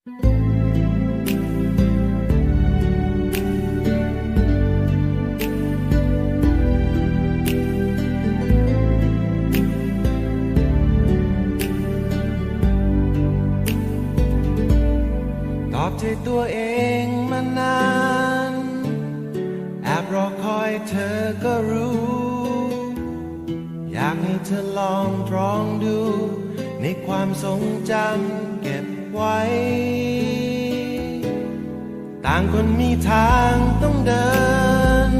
ตอบใจตัวเองมานาน แอบรอคอยเธอก็รู้ อยากให้เธอลองตรองดู ในความทรงจำ ไว้ ต่างคนมีทางต้องเดิน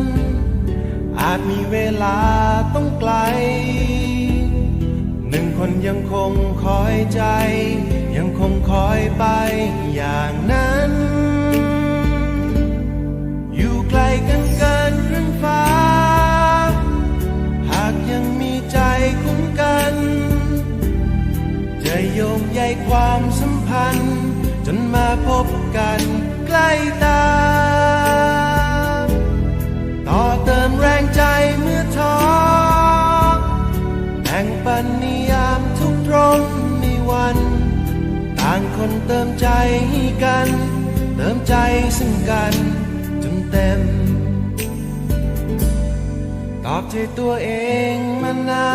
อาจมีเวลาต้องไกล หนึ่งคนยังคงคอยใจ ยังคงคอยไปอย่างนั้น อยู่ไกลกันเกินครึ่งฟ้า หากยังมีใจคุ้มกันจะโยงใยความสัม พัน จนมาพบกันใกล้ตา ต่อเติมแรงใจเมื่อท้อแบ่งปันนิยามทุกตรงในวัน ต่างคนเติมใจกัน เติมใจซึ่งกันจนเต็ม ตอบใจตัวเองมานา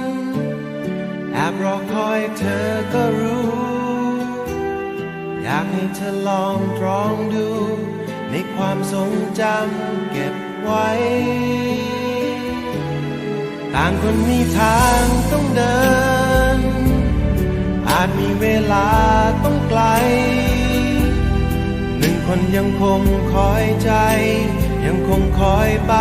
นแอบรอคอยเธอก็รู้ากให้เธอลองตรองดู ในความทรงจำเก็บไว้ ต่างคนมีทางต้องเดิน อาจมีเวลาต้องไกล หนึ่งคนยังคงคอยใจ ยังคงคอยไป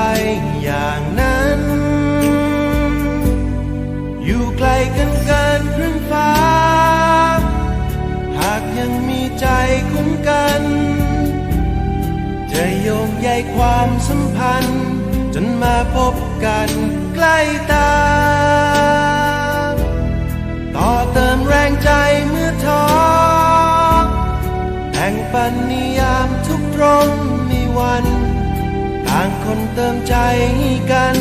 จะโยงใยความสัมพันธ์ จนมาพบกันใกล้ตา ต่อเติมแรงใจเมื่อท้อแบ่งปันนิยามทุกตรงในวัน ต่างคนเติมใจกัน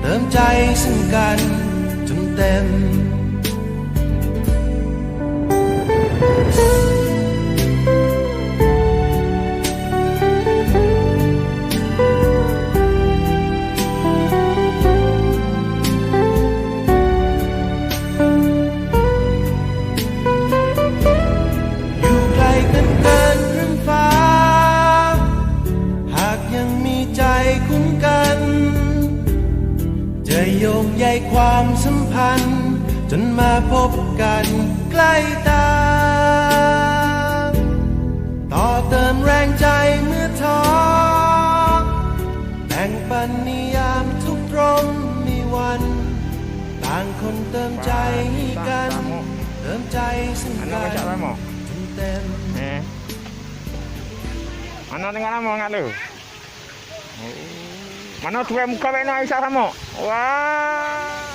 เติมใจซึ่งกันจนเต็ม โยงใยความสัมพันธ์ จนมาพบกันใกล้ตา ต่อเติมแรงใจเมื่อท้อแบ่งปันนิยามทุกตรงในวัน ต่างคนเติมใจให้กัน เติมใจซึ่ง Ano กั baca น lama? จนเต็ม Eh. Mana tengah lama ngat lu? Oh. Mana tuai muka baik nak Aisyah sama? Wah.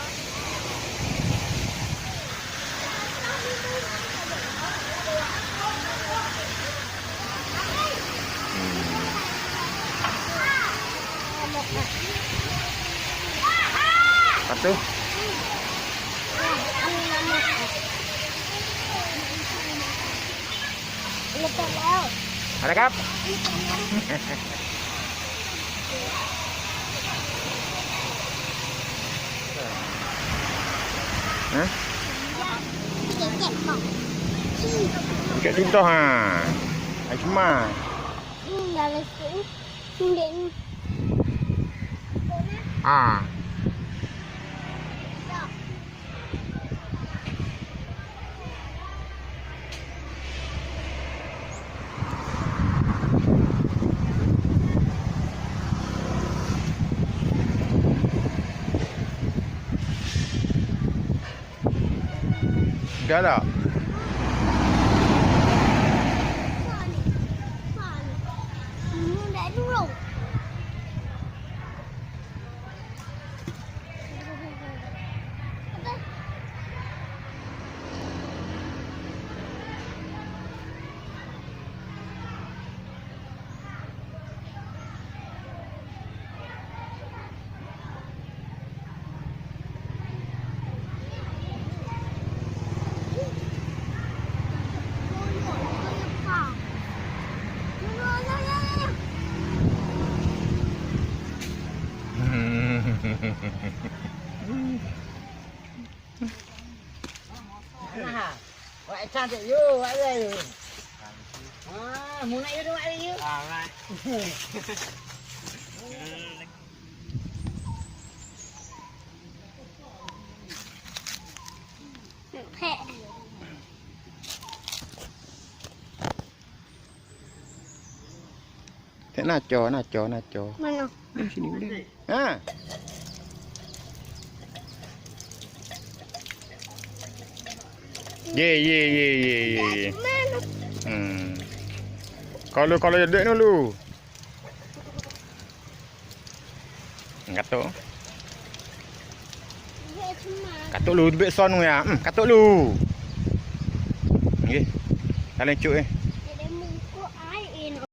Satu. Ada kap? Ha? Dekat contoh ha. Aisma. Ini dah ni. Ah. Shut up. Vậy sao thì vô vậy đây. À, muốn này vô vậy đi. À, vậy. Hẹ. thế nào chó nào chó nào chó sini udah à Ye ye ye ye ye. ye. Mana? Hmm. Kalau kalau ada dulu. Katuk. Katuk lu tebik son ya. Hmm, katuk lu. Nggih. Kalian cuk eh.